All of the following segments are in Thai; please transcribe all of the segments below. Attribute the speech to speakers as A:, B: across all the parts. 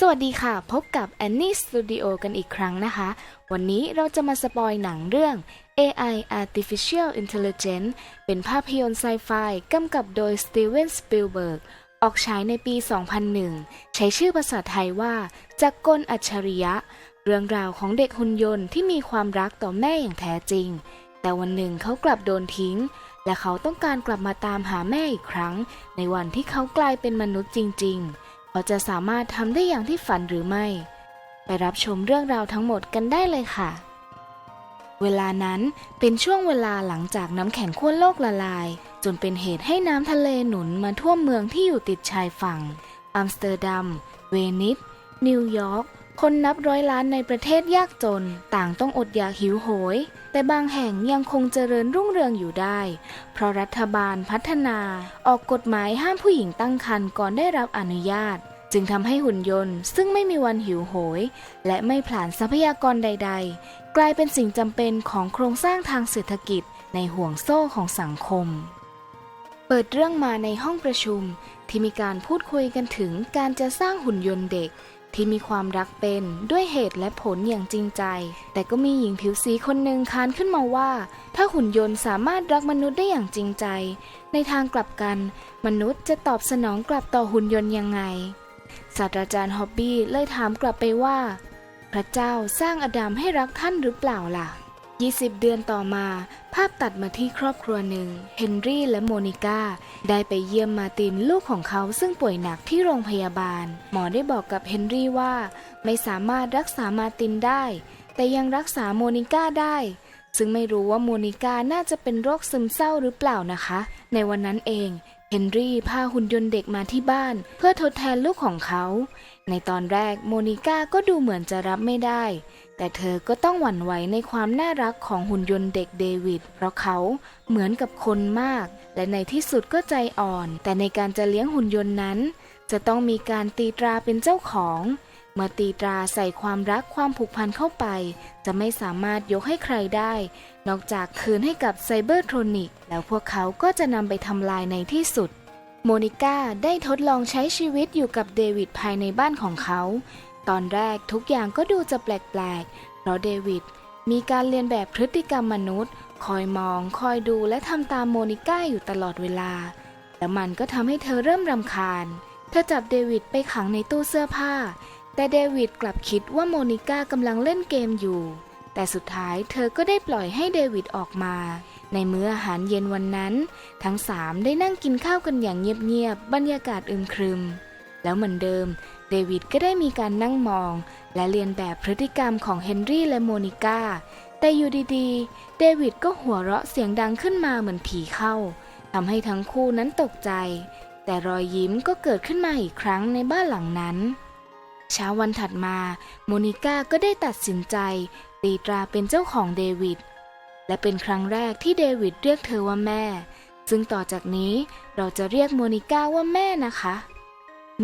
A: สวัสดีค่ะ พบกับ Annie Studio กันอีกครั้งนะคะ วันนี้เราจะมาสปอยหนังเรื่อง AI Artificial Intelligence เป็นภาพยนตร์ไซไฟกำกับโดย Steven Spielberg ออกฉายในปี 2001 ใช้ชื่อภาษาไทยว่า จักรกลอัจฉริยะ เรื่องราวของเด็กหุ่นยนต์ที่มีความรักต่อแม่อย่างแท้จริง แต่วันหนึ่งเขากลับโดนทิ้ง และเขาต้องการกลับมาตามหาแม่อีกครั้ง ในวันที่เขากลายเป็นมนุษย์จริง ๆ เขาจะสามารถทำได้อย่างที่ฝันหรือไม่ ไปรับชมเรื่องราวทั้งหมดกันได้เลยค่ะ เวลานั้นเป็นช่วงเวลาหลังจากน้ำแข็งขั้วโลกละลาย จนเป็นเหตุให้น้ำทะเลหนุนมาท่วมเมืองที่อยู่ติดชายฝั่ง อัมสเตอร์ดัม เวนิส นิวยอร์ก คนนับร้อยล้านในประเทศยากจน ต่างต้องอดอยากหิวโหย แต่บางแห่งยังคงเจริญรุ่งเรืองอยู่ได้ เพราะรัฐบาลพัฒนา ออกกฎหมายห้ามผู้หญิงตั้งครรภ์ก่อนได้รับอนุญาต จึงทำให้หุ่นยนต์ ซึ่งไม่มีวันหิวโหย และไม่ผลาญทรัพยากรใด ๆ กลายเป็นสิ่งจำเป็นของโครงสร้างทางเศรษฐกิจในห่วงโซ่ของสังคม เปิดเรื่องมาในห้องประชุมที่มีการพูดคุยกันถึงการจะสร้างหุ่นยนต์เด็ก ที่มีความรักเป็นด้วยเหตุและผลอย่างจริงใจ แต่ก็มีหญิงผิวสีคนหนึ่งค้านขึ้นมาว่า ถ้าหุ่นยนต์สามารถรักมนุษย์ได้อย่างจริงใจ ในทางกลับกัน มนุษย์จะตอบสนองกลับต่อหุ่นยนต์ยังไง ศาสตราจารย์ฮอบบี้เลยถามกลับไปว่า พระเจ้าสร้างอดัมให้รักท่านหรือเปล่าล่ะ 20 เดือนต่อมา ภาพตัดมาที่ครอบครัวหนึ่ง เฮนรี่และโมนิก้า ได้ไปเยี่ยมมาตินลูกของเขาซึ่งป่วยหนักที่โรงพยาบาล หมอได้บอกกับเฮนรี่ว่า ไม่สามารถรักษามาตินได้ แต่ยังรักษาโมนิก้าได้ ซึ่งไม่รู้ว่าโมนิก้าน่าจะเป็นโรคซึมเศร้าหรือเปล่านะคะ ในวันนั้นเองเฮนรี่พาหุ่นยนต์เด็กมาที่บ้าน เพื่อทดแทนลูกของเขา ในตอนแรกโมนิก้าก็ดูเหมือนจะรับไม่ได้ แต่เธอก็ต้องหวั่นไหวในความน่ารักของหุ่นยนต์เด็กเดวิด เพราะเขาเหมือนกับคนมาก และในที่สุดก็ใจอ่อน แต่ในการจะเลี้ยงหุ่นยนต์นั้น จะต้องมีการตีตราเป็นเจ้าของ เมื่อตีตราใส่ความรักความผูกพันเข้าไป จะไม่สามารถยกให้ใครได้ นอกจากคืนให้กับไซเบอร์โทรนิก แล้วพวกเขาก็จะนำไปทำลายในที่สุด โมนิก้าได้ทดลองใช้ชีวิตอยู่กับเดวิดภายในบ้านของเขา ตอนแรกทุกอย่างก็ดูจะแปลกๆ เพราะเดวิดมีการเรียนแบบพฤติกรรมมนุษย์ คอยมอง คอยดูและทำตามโมนิก้าอยู่ตลอดเวลาแล้วมันก็ทำให้เธอเริ่มรำคาญ เธอจับเดวิดไปขังในตู้เสื้อผ้า แต่เดวิดกลับคิดว่าโมนิก้ากำลังเล่นเกมอยู่ แต่สุดท้ายเธอก็ได้ปล่อยให้เดวิดออกมา ในมื้ออาหารเย็นวันนั้น ทั้งสามได้นั่งกินข้าวกันอย่างเงียบๆ บรรยากาศอึมครึม แล้วเหมือนเดิม เดวิดก็ได้มีการนั่งมอง และเรียนแบบพฤติกรรมของเฮนรี่และโมนิก้า แต่อยู่ดีๆ เดวิดก็หัวเราะเสียงดังขึ้นมาเหมือนผีเข้าทำให้ทั้งคู่นั้นตกใจ แต่รอยยิ้มก็เกิดขึ้นมาอีกครั้งในบ้านหลังนั้น เช้าวันถัดมา โมนิก้าก็ได้ตัดสินใจ ตีตราเป็นเจ้าของเดวิด และเป็นครั้งแรกที่เดวิดเรียกเธอว่าแม่ ซึ่งต่อจากนี้เราจะเรียกโมนิก้าว่าแม่นะคะ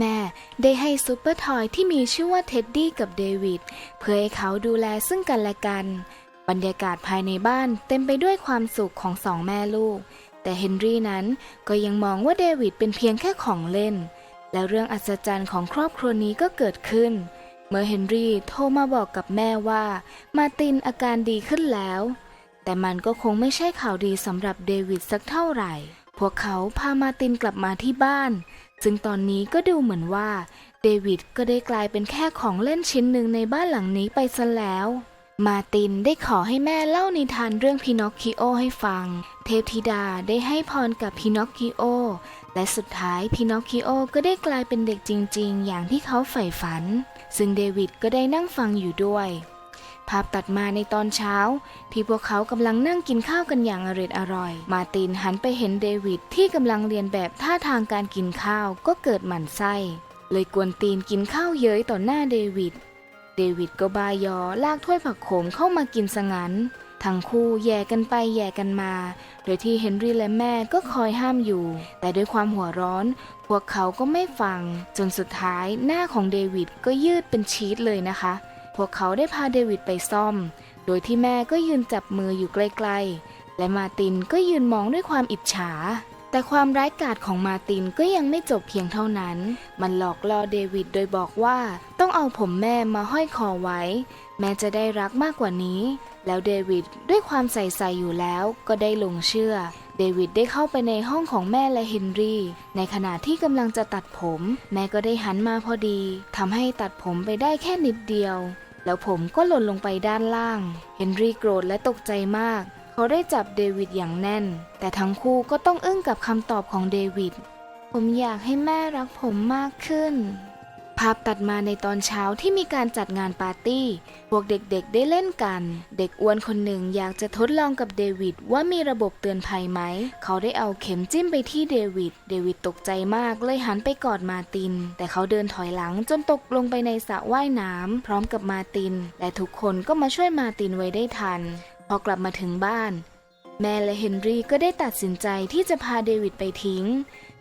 A: แม่ได้ให้ซูเปอร์ทอยที่มีชื่อว่าเท็ดดี้กับเดวิดเพื่อให้เขาดูแลซึ่งกันและกัน บรรยากาศภายในบ้านเต็มไปด้วยความสุขของสองแม่ลูก แต่เฮนรี่นั้นก็ยังมองว่าเดวิดเป็นเพียงแค่ของเล่น แล้วเรื่องอัศจรรย์ของครอบครัวนี้ก็เกิดขึ้น เมื่อเฮนรี่โทรมาบอกกับแม่ว่ามาตินอาการดีขึ้นแล้ว แต่มันก็คงไม่ใช่ข่าวดีสำหรับเดวิดสักเท่าไหร่ พวกเขาพามาตินกลับมาที่บ้าน ซึ่งตอนนี้ก็ดูเหมือนว่า เดวิดก็ได้กลายเป็นแค่ของเล่นชิ้นหนึ่งในบ้านหลังนี้ไปซะแล้ว มาตินได้ขอให้แม่เล่านิทานเรื่องพินอคคิโอให้ฟัง เทพธิดาได้ให้พรกับพินอคคิโอ และสุดท้ายพินอคคิโอก็ได้กลายเป็นเด็กจริง ๆ อย่างที่เขาใฝ่ฝัน ซึ่งเดวิดก็ได้นั่งฟังอยู่ด้วย ภาพตัดมาในตอนเช้า ที่พวกเขากำลังนั่งกินข้าวกันอย่างอร่อยอร่อย มาตินหันไปเห็นเดวิดที่กำลังเรียนแบบท่าทางการกินข้าวก็เกิดหมั่นไส้ เลยกวนตีนกินข้าวเย้ยต่อหน้าเดวิด เดวิดก็บายอลากถ้วยผักโขมเข้ามากินสงันทั้งคู่แย่กันไปแย่กันมา โดยที่เฮนรี่และแม่ก็คอยห้ามอยู่ แต่ด้วยความหัวร้อน พวกเขาก็ไม่ฟัง จนสุดท้ายหน้าของเดวิดก็ยืดเป็นชีสเลยนะคะ พวกเขาได้พาเดวิดไปซ่อม โดยที่แม่ก็ยืนจับมืออยู่ใกล้ๆ และมาตินก็ยืนมองด้วยความอิจฉา แต่ความร้ายกาจของมาตินก็ยังไม่จบเพียงเท่านั้น มันหลอกล่อเดวิดโดยบอกว่าต้องเอาผมแม่มาห้อยคอไว้ แม่จะได้รักมากกว่านี้ แล้วเดวิดด้วยความใส่ใส่อยู่แล้วก็ได้หลงเชื่อเดวิดได้เข้าไปในห้องของแม่และเฮนรี่ ในขณะที่กำลังจะตัดผม แม่ก็ได้หันมาพอดีทำให้ตัดผมไปได้แค่นิดเดียว แล้วผมก็หล่นลงไปด้านล่าง เฮนรี่โกรธและตกใจมาก เขาได้จับเดวิดอย่างแน่น แต่ทั้งคู่ก็ต้องอึ้งกับคำตอบของเดวิด ผมอยากให้แม่รักผมมากขึ้น ภาพตัดมาในตอนเช้าที่มีการจัดงานปาร์ตี้ พวกเด็กๆได้เล่นกัน เด็กอ้วนคนหนึ่งอยากจะทดลองกับเดวิดว่ามีระบบเตือนภัยไหม เขาได้เอาเข็มจิ้มไปที่เดวิด เดวิดตกใจมากเลยหันไปกอดมาติน แต่เขาเดินถอยหลังจนตกลงไปในสระว่ายน้ำพร้อมกับมาติน และทุกคนก็มาช่วยมาตินไว้ได้ทัน พอกลับมาถึงบ้าน แม่และเฮนรี่ก็ได้ตัดสินใจที่จะพาเดวิดไปทิ้ง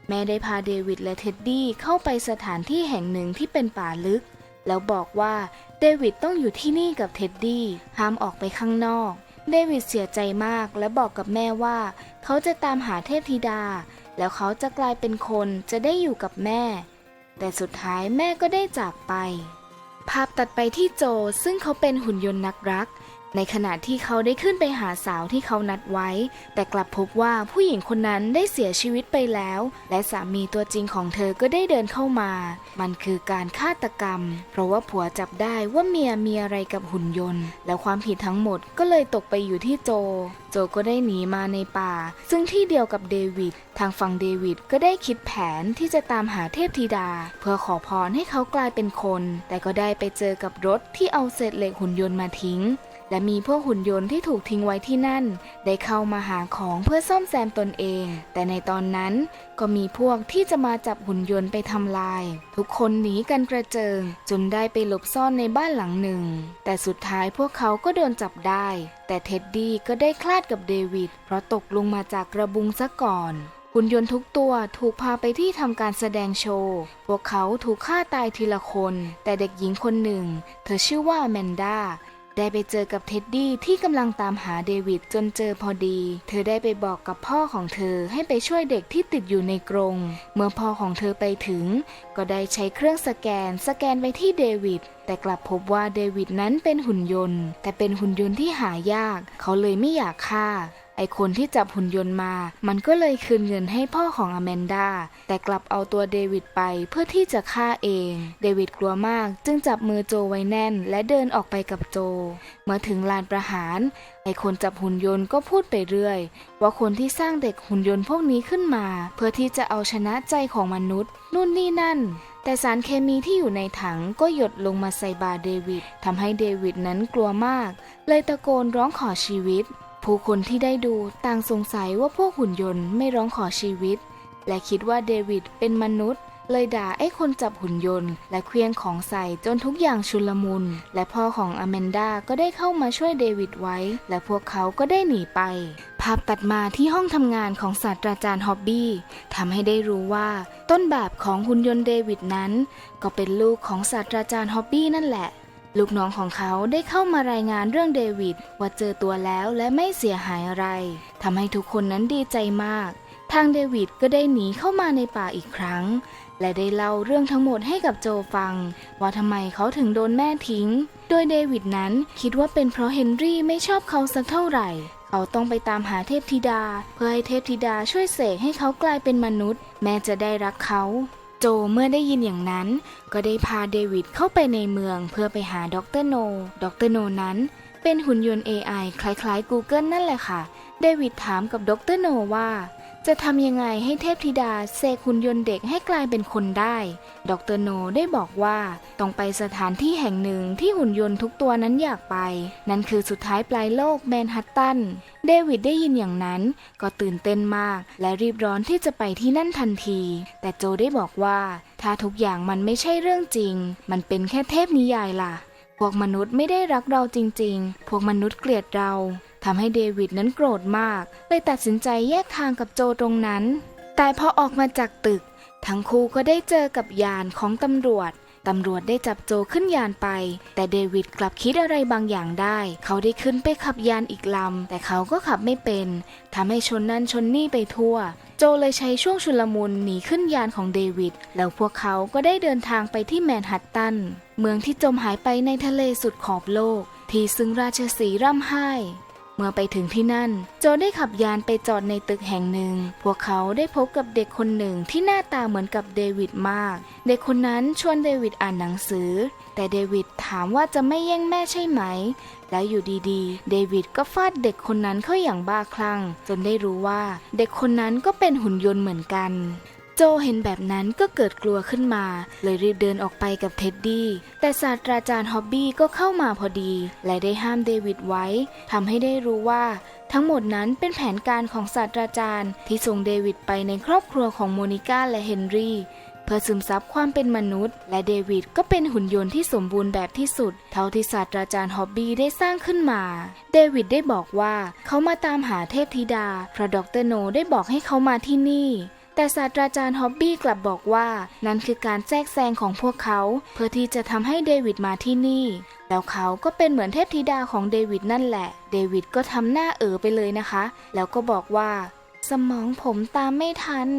A: แม่ได้พาเดวิดและเท็ดดี้เข้าไปสถานที่แห่งหนึ่งที่เป็นป่าลึก แล้วบอกว่าเดวิดต้องอยู่ที่นี่กับเท็ดดี้ห้ามออกไปข้างนอก เดวิดเสียใจมากและบอกกับแม่ว่า เขาจะตามหาเทพธิดา แล้วเขาจะกลายเป็นคนจะได้อยู่กับแม่ แต่สุดท้ายแม่ก็ได้จากไป ภาพตัดไปที่โจซึ่งเขาเป็นหุ่นยนต์นักรัก ในขณะที่เขาได้ขึ้นไปหาสาวที่เขานัดไว้ แต่กลับพบว่าผู้หญิงคนนั้นได้เสียชีวิตไปแล้ว และสามีตัวจริงของเธอก็ได้เดินเข้ามา มันคือการฆาตกรรม เพราะว่าผัวจับได้ว่าเมียมีอะไรกับหุ่นยนต์ แล้วความผิดทั้งหมดก็เลยตกไปอยู่ที่โจ โจก็ได้หนีมาในป่า ซึ่งที่เดียวกับเดวิด ทางฝั่งเดวิดก็ได้คิดแผนที่จะตามหาเทพธิดา เพื่อขอพรให้เขากลายเป็นคน แต่ก็ได้ไปเจอกับรถที่เอาเศษเหล็กหุ่นยนต์มาทิ้ง และมีพวกหุ่นยนต์ที่ถูกทิ้งไว้ที่นั่น ได้เข้ามาหาของเพื่อซ่อมแซมตนเอง แต่ในตอนนั้นก็มีพวกที่จะมาจับหุ่นยนต์ไปทำลาย ทุกคนหนีกันกระเจิงจนได้ไปหลบซ่อนในบ้านหลังหนึ่ง แต่สุดท้ายพวกเขาก็โดนจับได้ แต่เท็ดดี้ก็ได้คลาดกับเดวิดเพราะตกลงมาจากกระบุงซะก่อนหุ่นยนต์ทุกตัวถูกพาไปที่ทำการแสดงโชว์ พวกเขาถูกฆ่าตายทีละคน แต่เด็กหญิงคนหนึ่ง เธอชื่อว่าแมนดา ได้ไปเจอกับเท็ดดี้ที่กำลังตามหาเดวิดจนเจอพอดี เธอได้ไปบอกกับพ่อของเธอให้ไปช่วยเด็กที่ติดอยู่ในกรง เมื่อพ่อของเธอไปถึง ก็ได้ใช้เครื่องสแกน สแกนไปที่เดวิดแต่กลับพบว่าเดวิดนั้นเป็นหุ่นยนต์ แต่เป็นหุ่นยนต์ที่หายาก เขาเลยไม่อยากฆ่า ไอคนที่จับหุ่นยนต์มา มันก็เลยคืนเงินให้พ่อของอแมนดา แต่กลับเอาตัวเดวิดไปเพื่อที่จะฆ่าเอง เดวิดกลัวมากจึงจับมือโจไว้แน่น และเดินออกไปกับโจ เมื่อถึงลานประหาร ไอคนจับหุ่นยนต์ก็พูดไปเรื่อย ว่าคนที่สร้างเด็กหุ่นยนต์พวกนี้ขึ้นมา เพื่อที่จะเอาชนะใจของมนุษย์ นู่นนี่นั่นแต่สารเคมีที่อยู่ในถังก็หยดลงมาใส่บาเดวิดทำให้เดวิดนั้นกลัวมาก เลยตะโกนร้องขอชีวิต ผู้คนที่ได้ดูต่างสงสัยว่าพวกหุ่นยนต์ไม่ร้องขอชีวิต และคิดว่าเดวิดเป็นมนุษย์ เลยด่าไอ้คนจับหุ่นยนต์ และเคลี้ยงของใส่จนทุกอย่างชุลมุน และพ่อของอแมนดาก็ได้เข้ามาช่วยเดวิดไว้ และพวกเขาก็ได้หนีไป ภาพตัดมาที่ห้องทำงานของศาสตราจารย์ฮอบบี้ทำให้ได้รู้ว่า ต้นแบบของหุ่นยนต์เดวิดนั้น ก็เป็นลูกของศาสตราจารย์ฮอบบี้นั่นแหละ ลูกน้องของเขาได้เข้ามารายงานเรื่องเดวิดว่าเจอตัวแล้วและไม่เสียหายอะไรทำให้ทุกคนนั้นดีใจมาก ทางเดวิดก็ได้หนีเข้ามาในป่าอีกครั้ง และได้เล่าเรื่องทั้งหมดให้กับโจฟัง ว่าทำไมเขาถึงโดนแม่ทิ้ง โดยเดวิดนั้นคิดว่าเป็นเพราะเฮนรี่ไม่ชอบเขาสักเท่าไหร่เขาต้องไปตามหาเทพธิดา เพื่อให้เทพธิดาช่วยเสกให้เขากลายเป็นมนุษย์ แม้จะได้รักเขา โจเมื่อได้ยินอย่างนั้น ก็ได้พาเดวิดเข้าไปในเมืองเพื่อไปหาดรโนดรโนนั้น เป็นหุ่นยนต์ AI คล้ายๆ Google นั่นแหละค่ะ เดวิดถามกับดรโนว่า จะทำยังไงให้เทพธิดาเสกหุ่นยนต์เด็กให้กลายเป็นคนได้ ดรโนได้บอกว่าต้องไปสถานที่แห่งหนึ่งที่หุ่นยนต์ทุกตัวนั้นอยากไป นั่นคือสุดท้ายปลายโลกแมนฮัตตัน เดวิดได้ยินอย่างนั้นก็ตื่นเต้นมาก และรีบร้อนที่จะไปที่นั่นทันที แต่โจได้บอกว่า ถ้าทุกอย่างมันไม่ใช่เรื่องจริง มันเป็นแค่เทพนิยายล่ะ พวกมนุษย์ไม่ได้รักเราจริง ๆ พวกมนุษย์เกลียดเรา ทำให้เดวิดนั้นโกรธมาก เลยตัดสินใจแยกทางกับโจตรงนั้น แต่พอออกมาจากตึก ทั้งคู่ก็ได้เจอกับยานของตำรวจตำรวจได้จับโจขึ้นยานไป แต่เดวิดกลับคิดอะไรบางอย่างได้ เขาได้ขึ้นไปขับยานอีกลำ แต่เขาก็ขับไม่เป็น ทำให้ชนนั่นชนนี่ไปทั่ว โจเลยใช้ช่วงชุลมุนหนีขึ้นยานของเดวิด แล้วพวกเขาก็ได้เดินทางไปที่แมนฮัตตัน เมืองที่จมหายไปในทะเลสุดขอบโลก ที่ซึ่งราชสีร่ำไห้ เมื่อไปถึงที่นั่น โจได้ขับยานไปจอดในตึกแห่งหนึ่ง พวกเขาได้พบกับเด็กคนหนึ่งที่หน้าตาเหมือนกับเดวิดมาก เด็กคนนั้นชวนเดวิดอ่านหนังสือ แต่เดวิดถามว่าจะไม่แย่งแม่ใช่ไหม แล้วอยู่ดีๆ เดวิดก็ฟาดเด็กคนนั้นเข้าอย่างบ้าคลั่ง จนได้รู้ว่า เด็กคนนั้นก็เป็นหุ่นยนต์เหมือนกัน โจเห็นแบบนั้นก็เกิดกลัวขึ้นมา เลยรีบเดินออกไปกับเท็ดดี้ แต่ศาสตราจารย์ฮอบบี้ก็เข้ามาพอดี และได้ห้ามเดวิดไว้ทำให้ได้รู้ว่า ทั้งหมดนั้นเป็นแผนการของศาสตราจารย์ ที่ส่งเดวิดไปในครอบครัวของโมนิก้าและเฮนรี่เพื่อซึมซับความเป็นมนุษย์ และเดวิดก็เป็นหุ่นยนต์ที่สมบูรณ์แบบที่สุด เท่าที่ศาสตราจารย์ฮอบบี้ได้สร้างขึ้นมา เดวิดได้บอกว่าเขามาตามหาเทพธิดาเพราะดรโนได้บอกให้เขามาที่นี่ แต่ศาสตราจารย์ฮอบบี้กลับบอกว่า นั่นคือการแทรกแซงของพวกเขา เพื่อที่จะทำให้เดวิดมาที่นี่ แล้วเขาก็เป็นเหมือนเทพธิดาของเดวิดนั่นแหละ เดวิดก็ทำหน้าเอ๋อไปเลยนะคะ แล้วก็บอกว่า สมองผมตามไม่ทัน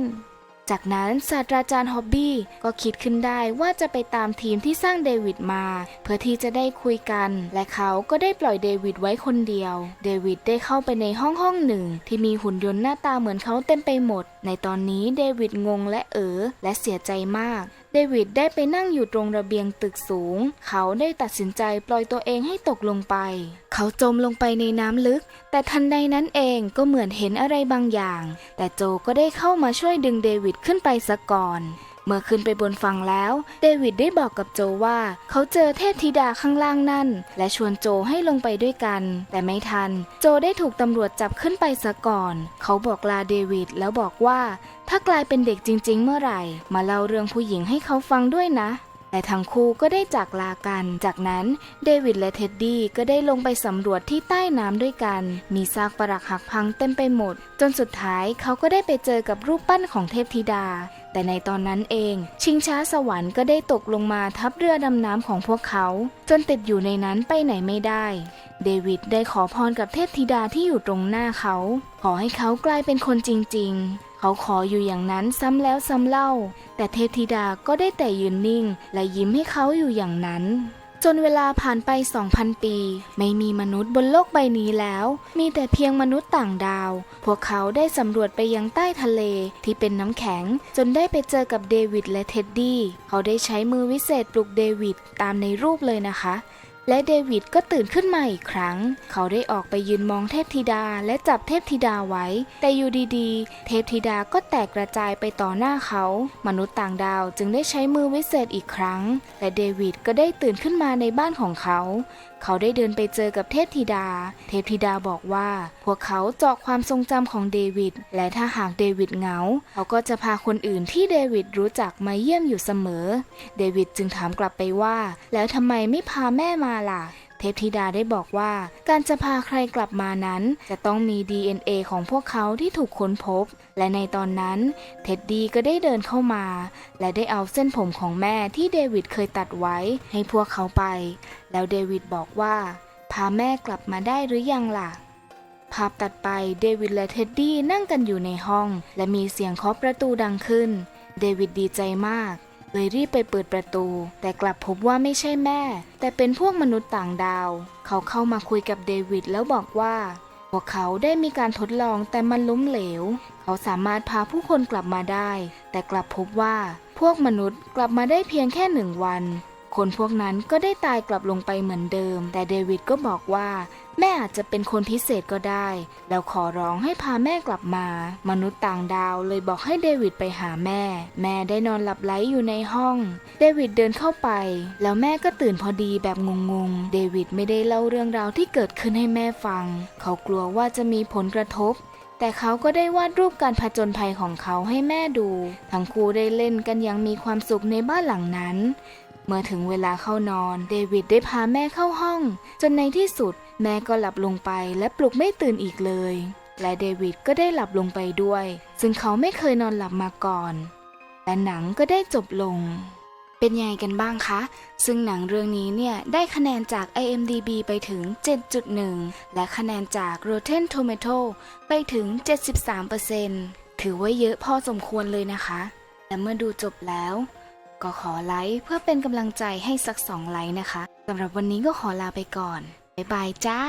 A: จากนั้นศาสตราจารย์ฮอบบี้ก็คิดขึ้นได้ว่าจะไปตามทีมที่สร้างเดวิดมา เพื่อที่จะได้คุยกัน และเขาก็ได้ปล่อยเดวิดไว้คนเดียว เดวิดได้เข้าไปในห้องห้องหนึ่ง ที่มีหุ่นยนต์หน้าตาเหมือนเขาเต็มไปหมด ในตอนนี้เดวิดงงและเอ๋อและเสียใจมาก เดวิดได้ไปนั่งอยู่ตรงระเบียงตึกสูง เขาได้ตัดสินใจปล่อยตัวเองให้ตกลงไป เขาจมลงไปในน้ำลึก แต่ทันใดนั้นเองก็เหมือนเห็นอะไรบางอย่าง แต่โจก็ได้เข้ามาช่วยดึงเดวิดขึ้นไปซะก่อน เมื่อขึ้นไปบนฝั่งแล้ว เดวิดได้บอกกับโจว่า เขาเจอเทพธิดาข้างล่างนั่น และชวนโจให้ลงไปด้วยกัน แต่ไม่ทัน โจได้ถูกตำรวจจับขึ้นไปซะก่อน เขาบอกลาเดวิดแล้วบอกว่า ถ้ากลายเป็นเด็กจริง ๆ เมื่อไหร่ มาเล่าเรื่องผู้หญิงให้เขาฟังด้วยนะแต่ทั้งคู่ก็ได้จากลากัน จากนั้นเดวิดและเท็ดดี้ก็ได้ลงไปสำรวจที่ใต้น้ำด้วยกัน มีซากปรักหักพังเต็มไปหมด จนสุดท้ายเขาก็ได้ไปเจอกับรูปปั้นของเทพธิดา แต่ในตอนนั้นเอง ชิงช้าสวรรค์ก็ได้ตกลงมาทับเรือดำน้ำของพวกเขา จนติดอยู่ในนั้นไปไหนไม่ได้ เดวิดได้ขอพรกับเทพธิดาที่อยู่ตรงหน้าเขา ขอให้เขากลายเป็นคนจริง ๆ เขาขออยู่อย่างนั้นซ้ำแล้วซ้ำเล่า แต่เทพธิดาก็ได้แต่ยืนนิ่ง และยิ้มให้เขาอยู่อย่างนั้น จนเวลาผ่านไป 2,000 ปี ไม่มีมนุษย์บนโลกใบนี้แล้ว มีแต่เพียงมนุษย์ต่างดาว พวกเขาได้สำรวจไปยังใต้ทะเลที่เป็นน้ำแข็ง จนได้ไปเจอกับเดวิดและเท็ดดี้ เขาได้ใช้มือวิเศษปลุกเดวิดตามในรูปเลยนะคะ และเดวิดก็ตื่นขึ้นมาอีกครั้ง เขาได้ออกไปยืนมองเทพธิดาและจับเทพธิดาไว้ แต่อยู่ดีๆ เทพธิดาก็แตกกระจายไปต่อหน้าเขา มนุษย์ต่างดาวจึงได้ใช้มือวิเศษอีกครั้ง และเดวิดก็ได้ตื่นขึ้นมาในบ้านของเขา เขาได้เดินไปเจอกับเทพธิดา เทพธิดาบอกว่า พวกเขาเจาะความทรงจำของเดวิด และถ้าหากเดวิดเหงา เขาก็จะพาคนอื่นที่เดวิดรู้จักมาเยี่ยมอยู่เสมอ เดวิดจึงถามกลับไปว่า แล้วทำไมไม่พาแม่มาล่ะ ทพธิดาได้บอกว่า การจะพาใครกลับมานั้น จะต้องมี DNA ของพวกเขาที่ถูกค้นพบ และในตอนนั้น เท็ดดี้ก็ได้เดินเข้ามา และได้เอาเส้นผมของแม่ที่เดวิดเคยตัดไว้ให้พวกเขาไป แล้วเดวิดบอกว่า พาแม่กลับมาได้หรือยังล่ะภาพตัดไปเดวิดและเท็ดดี้นั่งกันอยู่ในห้อง และมีเสียงเคาะประตูดังขึ้น เดวิดดีใจมาก เลยรีบไปเปิดประตู แต่กลับพบว่าไม่ใช่แม่ แต่เป็นพวกมนุษย์ต่างดาว เขาเข้ามาคุยกับเดวิดแล้วบอกว่า พวกเขาได้มีการทดลองแต่มันล้มเหลว เขาสามารถพาผู้คนกลับมาได้ แต่กลับพบว่าพวกมนุษย์กลับมาได้เพียงแค่หนึ่งวัน คนพวกนั้นก็ได้ตายกลับลงไปเหมือนเดิม แต่เดวิดก็บอกว่า แม่อาจจะเป็นคนพิเศษก็ได้ แล้วขอร้องให้พาแม่กลับมา มนุษย์ต่างดาวเลยบอกให้เดวิดไปหาแม่ แม่ได้นอนหลับไหลอยู่ในห้อง เดวิดเดินเข้าไป แล้วแม่ก็ตื่นพอดีแบบงงๆ เดวิดไม่ได้เล่าเรื่องราวที่เกิดขึ้นให้แม่ฟัง เขากลัวว่าจะมีผลกระทบแต่เขาก็ได้วาดรูปการผจญภัยของเขาให้แม่ดู ทั้งคู่ได้เล่นกันอย่างมีความสุขในบ้านหลังนั้น เมื่อถึงเวลาเข้านอน เดวิดได้พาแม่เข้าห้อง จนในที่สุด แม่ก็หลับลงไปและปลุกไม่ตื่นอีกเลย และเดวิดก็ได้หลับลงไปด้วย ซึ่งเขาไม่เคยนอนหลับมาก่อน และหนังก็ได้จบลง เป็นยังไงกันบ้างคะ ซึ่งหนังเรื่องนี้เนี่ยได้คะแนนจาก IMDB ไปถึง 7.1 และคะแนนจาก Rotten Tomato ไปถึง 73%ถือว่าเยอะพอสมควรเลยนะคะ และเมื่อดูจบแล้ว ก็ขอไลค์เพื่อเป็นกำลังใจให้สักสองไลค์นะคะสำหรับวันนี้ก็ขอลาไปก่อน บ๊ายบายจ้า